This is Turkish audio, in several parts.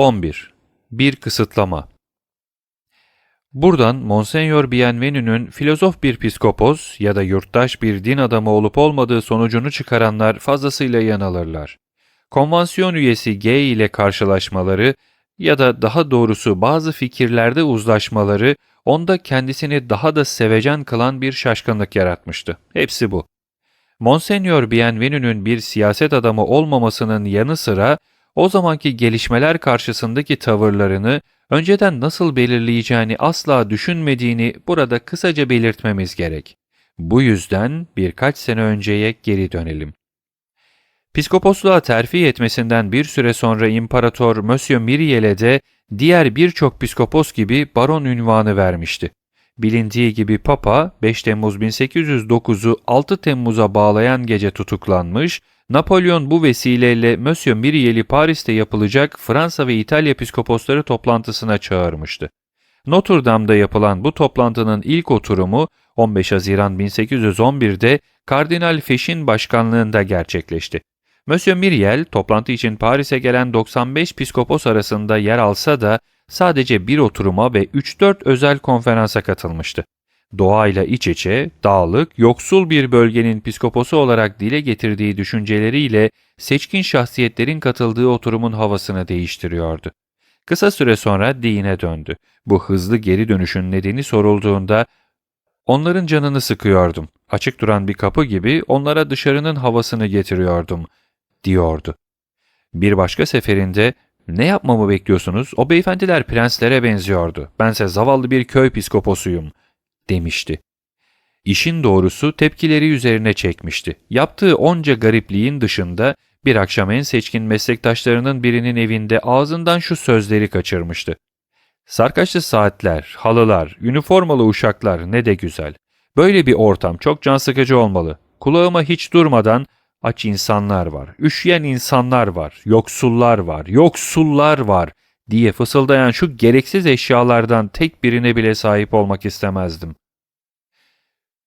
11. Bir kısıtlama Buradan Monsenyor Bienvenu'nun filozof bir piskopos ya da yurttaş bir din adamı olup olmadığı sonucunu çıkaranlar fazlasıyla yanılırlar. Konvansiyon üyesi G ile karşılaşmaları ya da daha doğrusu bazı fikirlerde uzlaşmaları onda kendisini daha da sevecen kılan bir şaşkınlık yaratmıştı. Hepsi bu. Monsenyor Bienvenu'nun bir siyaset adamı olmamasının yanı sıra o zamanki gelişmeler karşısındaki tavırlarını önceden nasıl belirleyeceğini asla düşünmediğini burada kısaca belirtmemiz gerek. Bu yüzden birkaç sene önceye geri dönelim. Piskoposluğa terfi etmesinden bir süre sonra İmparator Monsieur Myriel'e de diğer birçok piskopos gibi baron ünvanı vermişti. Bilindiği gibi Papa 5 Temmuz 1809'u 6 Temmuz'a bağlayan gece tutuklanmış, Napolyon bu vesileyle Monsieur Myriel'i Paris'te yapılacak Fransa ve İtalya piskoposları toplantısına çağırmıştı. Notre Dame'da yapılan bu toplantının ilk oturumu 15 Haziran 1811'de Kardinal Feş'in başkanlığında gerçekleşti. Monsieur Myriel toplantı için Paris'e gelen 95 piskopos arasında yer alsa da sadece bir oturuma ve 3-4 özel konferansa katılmıştı. Doğayla iç içe, dağlık, yoksul bir bölgenin piskoposu olarak dile getirdiği düşünceleriyle seçkin şahsiyetlerin katıldığı oturumun havasını değiştiriyordu. Kısa süre sonra dine döndü. Bu hızlı geri dönüşün nedeni sorulduğunda onların canını sıkıyordum. Açık duran bir kapı gibi onlara dışarının havasını getiriyordum, diyordu. Bir başka seferinde ne yapmamı bekliyorsunuz? O beyefendiler prenslere benziyordu. Bense zavallı bir köy piskoposuyum, demişti. İşin doğrusu tepkileri üzerine çekmişti. Yaptığı onca garipliğin dışında bir akşam en seçkin meslektaşlarının birinin evinde ağzından şu sözleri kaçırmıştı. Sarkaçlı saatler, halılar, üniformalı uşaklar ne de güzel. Böyle bir ortam çok can sıkıcı olmalı. Kulağıma hiç durmadan aç insanlar var, üşüyen insanlar var, yoksullar var, yoksullar var diye fısıldayan şu gereksiz eşyalardan tek birine bile sahip olmak istemezdim.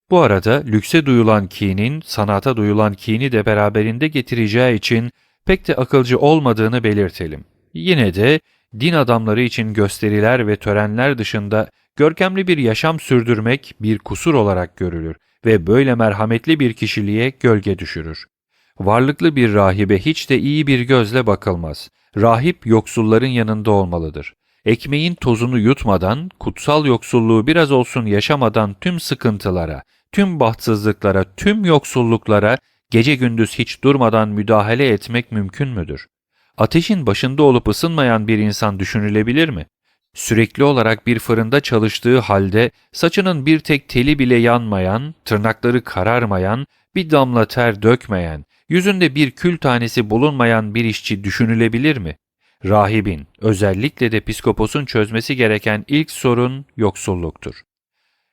Bu arada lükse duyulan kinin, sanata duyulan kini de beraberinde getireceği için pek de akılcı olmadığını belirtelim. Yine de din adamları için gösteriler ve törenler dışında görkemli bir yaşam sürdürmek bir kusur olarak görülür ve böyle merhametli bir kişiliğe gölge düşürür. Varlıklı bir rahibe hiç de iyi bir gözle bakılmaz. Rahip yoksulların yanında olmalıdır. Ekmeğin tozunu yutmadan, kutsal yoksulluğu biraz olsun yaşamadan tüm sıkıntılara, tüm bahtsızlıklara, tüm yoksulluklara gece gündüz hiç durmadan müdahale etmek mümkün müdür? Ateşin başında olup ısınmayan bir insan düşünülebilir mi? Sürekli olarak bir fırında çalıştığı halde saçının bir tek teli bile yanmayan, tırnakları kararmayan, bir damla ter dökmeyen, yüzünde bir kül tanesi bulunmayan bir işçi düşünülebilir mi? Rahibin, özellikle de piskoposun çözmesi gereken ilk sorun yoksulluktur.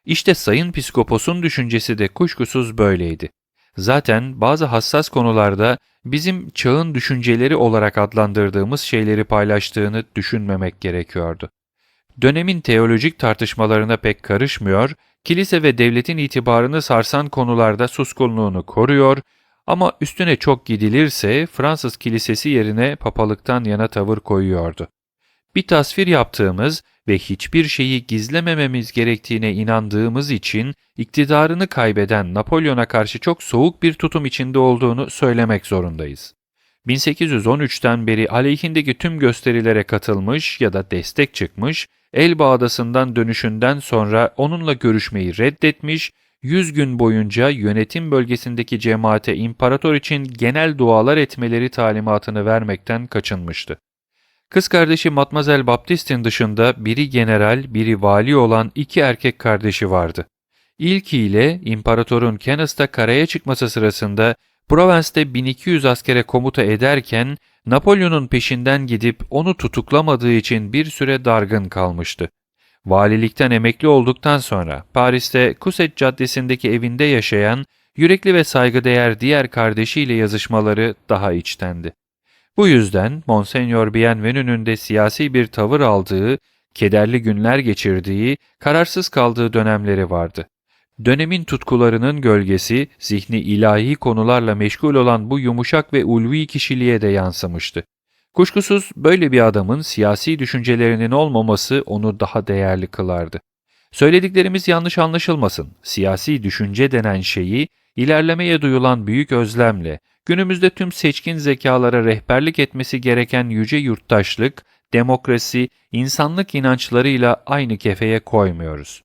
İşte Sayın Piskopos'un düşüncesi de kuşkusuz böyleydi. Zaten bazı hassas konularda bizim çağın düşünceleri olarak adlandırdığımız şeyleri paylaştığını düşünmemek gerekiyordu. Dönemin teolojik tartışmalarına pek karışmıyor, kilise ve devletin itibarını sarsan konularda suskunluğunu koruyor ama üstüne çok gidilirse Fransız kilisesi yerine papalıktan yana tavır koyuyordu. Bir tasvir yaptığımız ve hiçbir şeyi gizlemememiz gerektiğine inandığımız için iktidarını kaybeden Napolyon'a karşı çok soğuk bir tutum içinde olduğunu söylemek zorundayız. 1813'ten beri aleyhindeki tüm gösterilere katılmış ya da destek çıkmış, Elba Adası'ndan dönüşünden sonra onunla görüşmeyi reddetmiş, 100 gün boyunca yönetim bölgesindeki cemaate imparator için genel dualar etmeleri talimatını vermekten kaçınmıştı. Kız kardeşi Matmazel Baptist'in dışında biri general, biri vali olan iki erkek kardeşi vardı. İlkiyle imparatorun Kenneth'ta karaya çıkması sırasında Provence'de 1200 askere komuta ederken Napolyon'un peşinden gidip onu tutuklamadığı için bir süre dargın kalmıştı. Valilikten emekli olduktan sonra Paris'te Kuset Caddesi'ndeki evinde yaşayan yürekli ve saygıdeğer diğer kardeşiyle yazışmaları daha içtendi. Bu yüzden Monsenyor Bienvenu'nun de siyasi bir tavır aldığı, kederli günler geçirdiği, kararsız kaldığı dönemleri vardı. Dönemin tutkularının gölgesi, zihni ilahi konularla meşgul olan bu yumuşak ve ulvi kişiliğe de yansımıştı. Kuşkusuz böyle bir adamın siyasi düşüncelerinin olmaması onu daha değerli kılardı. Söylediklerimiz yanlış anlaşılmasın. Siyasi düşünce denen şeyi ilerlemeye duyulan büyük özlemle, günümüzde tüm seçkin zekalara rehberlik etmesi gereken yüce yurttaşlık, demokrasi, insanlık inançlarıyla aynı kefeye koymuyoruz.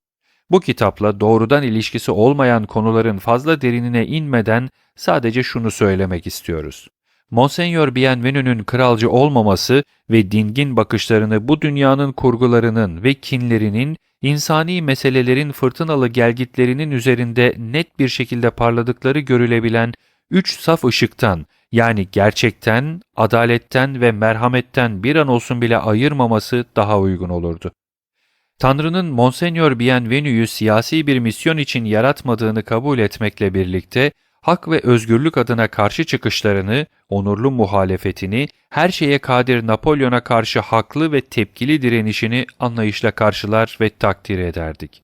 Bu kitapla doğrudan ilişkisi olmayan konuların fazla derinine inmeden sadece şunu söylemek istiyoruz. Monsenyor Bienvenu'nun kralcı olmaması ve dingin bakışlarını bu dünyanın kurgularının ve kinlerinin, insani meselelerin fırtınalı gelgitlerinin üzerinde net bir şekilde parladıkları görülebilen üç saf ışıktan yani gerçekten, adaletten ve merhametten bir an olsun bile ayırmaması daha uygun olurdu. Tanrı'nın Monsenyor Bienvenu'yu siyasi bir misyon için yaratmadığını kabul etmekle birlikte, hak ve özgürlük adına karşı çıkışlarını, onurlu muhalefetini, her şeye kadir Napolyon'a karşı haklı ve tepkili direnişini anlayışla karşılar ve takdir ederdik.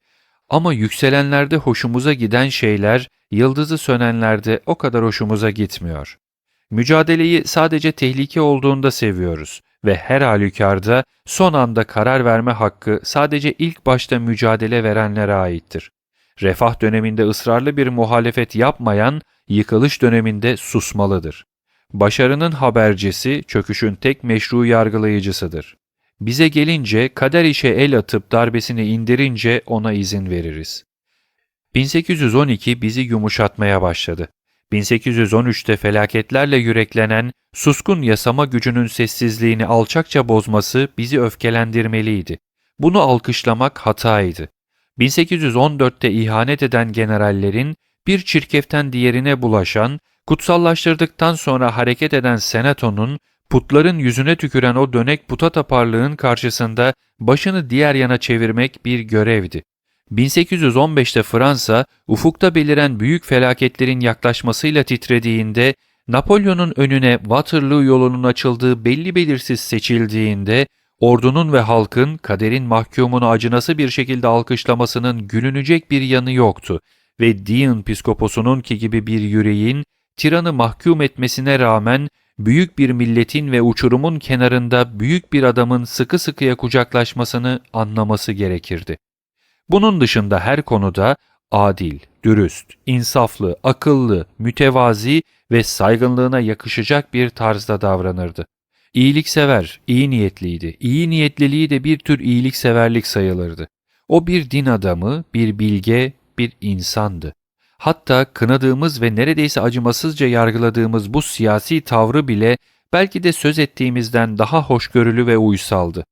Ama yükselenlerde hoşumuza giden şeyler, yıldızı sönenlerde o kadar hoşumuza gitmiyor. Mücadeleyi sadece tehlike olduğunda seviyoruz ve her halükarda son anda karar verme hakkı sadece ilk başta mücadele verenlere aittir. Refah döneminde ısrarlı bir muhalefet yapmayan, yıkılış döneminde susmalıdır. Başarının habercisi, çöküşün tek meşru yargılayıcısıdır. Bize gelince kader işe el atıp darbesini indirince ona izin veririz. 1812 bizi yumuşatmaya başladı. 1813'te felaketlerle yüreklenen, suskun yasama gücünün sessizliğini alçakça bozması bizi öfkelendirmeliydi. Bunu alkışlamak hataydı. 1814'te ihanet eden generallerin bir çirkeften diğerine bulaşan, kutsallaştırdıktan sonra hareket eden senatonun, putların yüzüne tüküren o dönek puta taparlığın karşısında başını diğer yana çevirmek bir görevdi. 1815'te Fransa, ufukta beliren büyük felaketlerin yaklaşmasıyla titrediğinde, Napolyon'un önüne Waterloo yolunun açıldığı belli belirsiz seçildiğinde, ordunun ve halkın kaderin mahkumunu acınası bir şekilde alkışlamasının gülünecek bir yanı yoktu ve Dion piskoposunun ki gibi bir yüreğin, tiranı mahkum etmesine rağmen büyük bir milletin ve uçurumun kenarında büyük bir adamın sıkı sıkıya kucaklaşmasını anlaması gerekirdi. Bunun dışında her konuda adil, dürüst, insaflı, akıllı, mütevazi ve saygınlığına yakışacak bir tarzda davranırdı. İyiliksever, iyi niyetliydi. İyi niyetliliği de bir tür iyilikseverlik sayılırdı. O bir din adamı, bir bilge, bir insandı. Hatta kınadığımız ve neredeyse acımasızca yargıladığımız bu siyasi tavrı bile belki de söz ettiğimizden daha hoşgörülü ve uysaldı.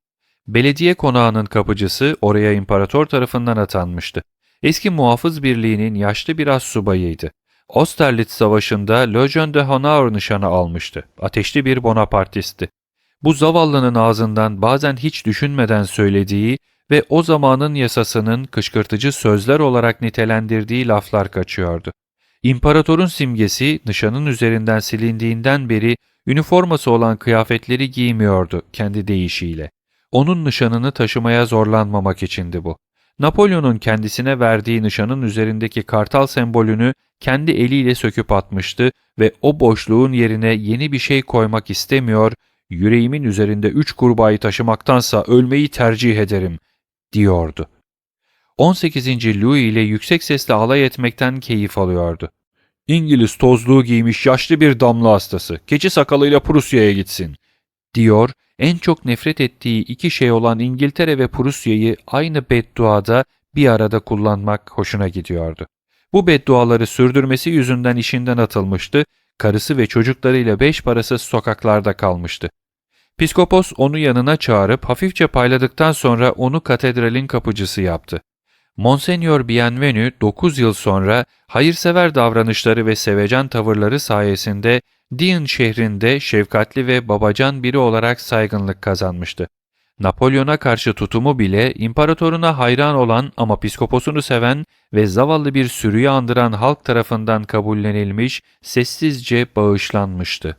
Belediye konağının kapıcısı oraya imparator tarafından atanmıştı. Eski muhafız birliğinin yaşlı bir subayıydı. Austerlitz Savaşı'nda Legion de Honor nişanı almıştı. Ateşli bir Bonapartisti. Bu zavallının ağzından bazen hiç düşünmeden söylediği ve o zamanın yasasının kışkırtıcı sözler olarak nitelendirdiği laflar kaçıyordu. İmparatorun simgesi nişanın üzerinden silindiğinden beri üniforması olan kıyafetleri giymiyordu kendi deyişiyle. Onun nişanını taşımaya zorlanmamak içindi bu. Napolyon'un kendisine verdiği nişanın üzerindeki kartal sembolünü kendi eliyle söküp atmıştı ve o boşluğun yerine yeni bir şey koymak istemiyor, yüreğimin üzerinde üç kurbağayı taşımaktansa ölmeyi tercih ederim, diyordu. 18. Louis ile yüksek sesle alay etmekten keyif alıyordu. İngiliz tozluğu giymiş yaşlı bir damla hastası, keçi sakalıyla Prusya'ya gitsin, diyor en çok nefret ettiği iki şey olan İngiltere ve Prusya'yı aynı bedduada bir arada kullanmak hoşuna gidiyordu. Bu bedduaları sürdürmesi yüzünden işinden atılmıştı, karısı ve çocuklarıyla beş parasız sokaklarda kalmıştı. Piskopos onu yanına çağırıp hafifçe payladıktan sonra onu katedralin kapıcısı yaptı. Monsenyor Bienvenu 9 yıl sonra hayırsever davranışları ve sevecen tavırları sayesinde Dion şehrinde şefkatli ve babacan biri olarak saygınlık kazanmıştı. Napolyon'a karşı tutumu bile imparatoruna hayran olan ama piskoposunu seven ve zavallı bir sürüyü andıran halk tarafından kabullenilmiş, sessizce bağışlanmıştı.